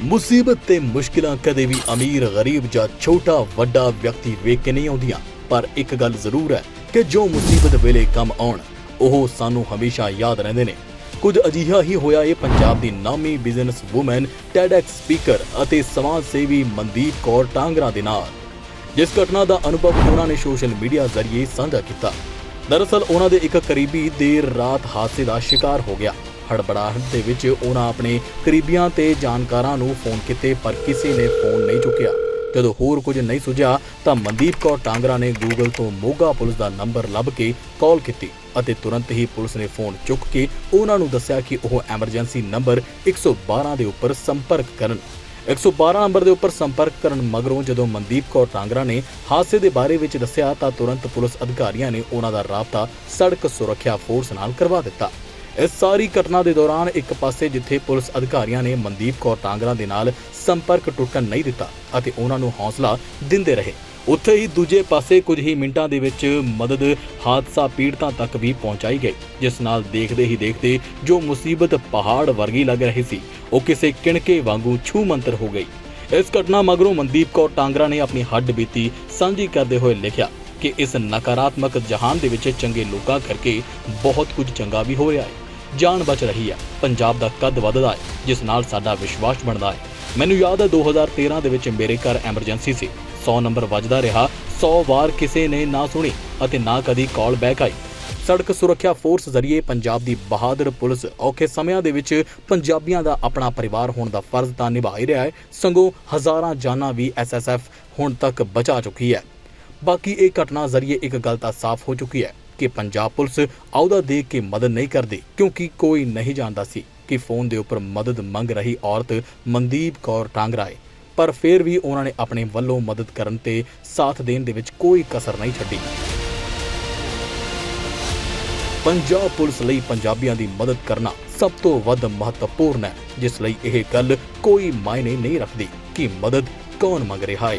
ਮੁਸੀਬਤ ਤੇ ਮੁਸ਼ਕਿਲਾਂ ਕਦੇ ਵੀ ਅਮੀਰ, ਗਰੀਬ ਜਾਂ ਛੋਟਾ, ਵੱਡਾ ਵਿਅਕਤੀ ਵੇਖ ਕੇ ਨਹੀਂ ਆਉਂਦੀਆਂ। ਪਰ ਇੱਕ ਗੱਲ ਜ਼ਰੂਰ ਹੈ ਕਿ ਜੋ ਮੁਸੀਬਤ ਵੇਲੇ ਕੰਮ ਆਉਣ, ਉਹ ਸਾਨੂੰ ਹਮੇਸ਼ਾ ਯਾਦ ਰਹਿੰਦੇ ਨੇ। ਕੁਝ ਅਜਿਹਾ ਹੀ ਹੋਇਆ ਇਹ ਪੰਜਾਬ ਦੀ ਨਾਮੀ ਬਿਜ਼ਨਸ ਵੂਮਨ ਟੈਡੈਕਸ ਸਪੀਕਰ ਅਤੇ ਸਮਾਜ ਸੇਵੀ ਮਨਦੀਪ ਕੌਰ ਟਾਂਗਰਾ ਦੇ ਨਾਲ। ਜਿਸ ਘਟਨਾ ਦਾ ਅਨੁਭਵ ਉਹਨਾਂ ਨੇ ਸੋਸ਼ਲ ਮੀਡੀਆ ਜ਼ਰੀਏ ਸਾਂਝਾ ਕੀਤਾ। ਦਰਅਸਲ, ਉਹਨਾਂ ਦੇ ਇੱਕ ਕਰੀਬੀ ਦੇਰ ਰਾਤ ਹਾਦਸੇ ਦਾ ਸ਼ਿਕਾਰ ਹੋ ਗਿਆ। ਹੜਬੜਾਹਟ ਦੇ ਵਿੱਚ ਉਹਨਾਂ ਆਪਣੇ ਕਰੀਬੀਆਂ ਤੇ ਜਾਣਕਾਰਾਂ ਨੂੰ ਫੋਨ ਕੀਤੇ, ਪਰ ਕਿਸੇ ਨੇ ਫੋਨ ਨਹੀਂ ਚੁੱਕਿਆ। ਜਦੋਂ ਹੋਰ ਕੁਝ ਨਹੀਂ ਸੁਝਿਆ, ਤਾਂ ਮਨਦੀਪ ਕੌਰ ਟਾਂਗਰਾ ਨੇ ਗੂਗਲ ਤੋਂ ਮੋਗਾ ਪੁਲਿਸ ਦਾ ਨੰਬਰ ਲੱਭ ਕੇ ਕਾਲ ਕੀਤੀ ਅਤੇ ਤੁਰੰਤ ਹੀ ਪੁਲਿਸ ਨੇ ਫੋਨ ਚੁੱਕ ਕੇ ਉਹਨਾਂ ਨੂੰ ਦੱਸਿਆ ਕਿ ਉਹ ਐਮਰਜੈਂਸੀ ਨੰਬਰ 112 ਦੇ ਉੱਪਰ ਸੰਪਰਕ ਕਰਨ। 112 ਨੰਬਰ ਦੇ ਉੱਪਰ ਸੰਪਰਕ ਕਰਨ ਮਗਰੋਂ ਜਦੋਂ ਮਨਦੀਪ ਕੌਰ ਟਾਂਗਰਾ ਨੇ ਹਾਦਸੇ ਦੇ ਬਾਰੇ ਵਿੱਚ ਦੱਸਿਆ, ਤਾਂ ਤੁਰੰਤ ਪੁਲਿਸ ਅਧਿਕਾਰੀਆਂ ਨੇ ਉਹਨਾਂ ਦਾ ਰਾਬਤਾ ਸੜਕ ਸੁਰੱਖਿਆ ਫੋਰਸ ਨਾਲ ਕਰਵਾ ਦਿੱਤਾ। ਇਸ ਸਾਰੀ ਘਟਨਾ ਦੇ ਦੌਰਾਨ ਇੱਕ ਪਾਸੇ ਜਿੱਥੇ ਪੁਲਿਸ ਅਧਿਕਾਰੀਆਂ ਨੇ ਮਨਦੀਪ ਕੌਰ ਟਾਂਗਰਾ ਦੇ ਨਾਲ ਸੰਪਰਕ ਟੁੱਟਣ ਨਹੀਂ ਦਿੱਤਾ ਅਤੇ ਉਹਨਾਂ ਨੂੰ ਹੌਸਲਾ ਦਿੰਦੇ ਰਹੇ। ਉੱਥੇ ਹੀ ਦੂਜੇ ਪਾਸੇ ਕੁਝ ਹੀ ਮਿੰਟਾਂ ਦੇ ਵਿੱਚ ਮਦਦ ਹਾਦਸਾ ਪੀੜਤਾਂ ਤੱਕ ਵੀ ਪਹੁੰਚਾਈ ਗਈ, ਜਿਸ ਨਾਲ ਦੇਖਦੇ ਹੀ ਦੇਖਦੇ ਜੋ ਮੁਸੀਬਤ ਪਹਾੜ ਵਰਗੀ ਲੱਗ ਰਹੀ ਸੀ, ਉਹ ਕਿਸੇ ਕਿਣਕੇ ਵਾਂਗੂ ਛੂ ਮੰਤਰ ਹੋ ਗਈ। ਇਸ ਘਟਨਾ ਮਗਰੋਂ ਮਨਦੀਪ ਕੌਰ ਟਾਂਗਰਾ ਨੇ ਆਪਣੀ ਹੱਡ ਬੀਤੀ ਸਾਂਝੀ ਕਰਦੇ ਹੋਏ ਲਿਖਿਆ ਕਿ ਇਸ ਨਕਾਰਾਤਮਕ ਜਹਾਨ ਦੇ ਵਿੱਚ ਚੰਗੇ ਲੋਕਾਂ ਕਰਕੇ ਬਹੁਤ ਕੁਝ ਚੰਗਾ ਵੀ ਹੋ ਰਿਹਾ ਹੈ। ਜਾਨ ਬਚ ਰਹੀ ਹੈ। ਪੰਜਾਬ ਦਾ ਕੱਦ ਵੱਧਦਾ ਹੈ, ਜਿਸ ਨਾਲ ਸਾਡਾ ਵਿਸ਼ਵਾਸ ਬਣਦਾ ਹੈ। ਮੈਨੂੰ ਯਾਦ ਹੈ 2013 ਦੇ ਵਿੱਚ ਮੇਰੇ ਘਰ ਐਮਰਜੈਂਸੀ ਸੀ। 100 ਨੰਬਰ ਵੱਜਦਾ ਰਿਹਾ 100 ਵਾਰ ਕਿਸੇ ਨੇ ਨਾ ਸੁਣੀ ਅਤੇ ਨਾ ਕਦੀ ਕਾਲ ਬੈਕ ਆਈ। ਸੜਕ ਸੁਰੱਖਿਆ ਫੋਰਸ ਜ਼ਰੀਏ ਪੰਜਾਬ ਦੀ ਬਹਾਦਰ ਪੁਲਿਸ ਔਖੇ ਸਮਿਆਂ ਦੇ ਵਿੱਚ ਪੰਜਾਬੀਆਂ ਦਾ ਆਪਣਾ ਪਰਿਵਾਰ ਹੋਣ ਦਾ ਫਰਜ਼ ਤਾਂ ਨਿਭਾ ਹੀ ਰਿਹਾ ਹੈ, ਸੰਗੋਂ ਹਜ਼ਾਰਾਂ ਜਾਨਾਂ ਵੀ ਐਸਐਸਐਫ ਹੁਣ ਤੱਕ ਬਚਾ ਚੁੱਕੀ ਹੈ। ਬਾਕੀ ਇਹ ਘਟਨਾ ਜ਼ਰੀਏ ਇੱਕ ਗੱਲ ਤਾਂ ਸਾਫ਼ ਹੋ ਚੁੱਕੀ ਹੈ ਕਿ ਪੰਜਾਬ ਪੁਲਿਸ ਅਹੁਦਾ ਦੇ ਕੇ ਮਦਦ ਨਹੀਂ ਕਰਦੀ, ਕਿਉਂਕਿ ਕੋਈ ਨਹੀਂ ਜਾਣਦਾ ਸੀ ਕਿ ਫੋਨ ਦੇ ਉੱਪਰ ਮਦਦ ਮੰਗ ਰਹੀ ਔਰਤ ਮਨਦੀਪ ਕੌਰ ਟਾਂਗਰਾ ਹੈ ਪਰ ਫਿਰ ਵੀ ਉਹਨਾਂ ਨੇ ਆਪਣੇ ਵੱਲੋਂ ਮਦਦ ਕਰਨ ਤੇ ਸਾਥ ਦੇਣ ਦੇ ਵਿੱਚ ਕੋਈ ਕਸਰ ਨਹੀਂ ਛੱਡੀ। ਪੰਜਾਬ ਪੁਲਿਸ ਲਈ ਪੰਜਾਬੀਆਂ ਦੀ ਮਦਦ ਕਰਨਾ ਸਭ ਤੋਂ ਵੱਧ ਮਹੱਤਵਪੂਰਨ ਹੈ, ਜਿਸ ਲਈ ਇਹ ਗੱਲ ਕੋਈ ਮਾਇਨੇ ਨਹੀਂ ਰੱਖਦੀ ਕਿ ਮਦਦ ਕੌਣ ਮੰਗ ਰਿਹਾ ਹੈ।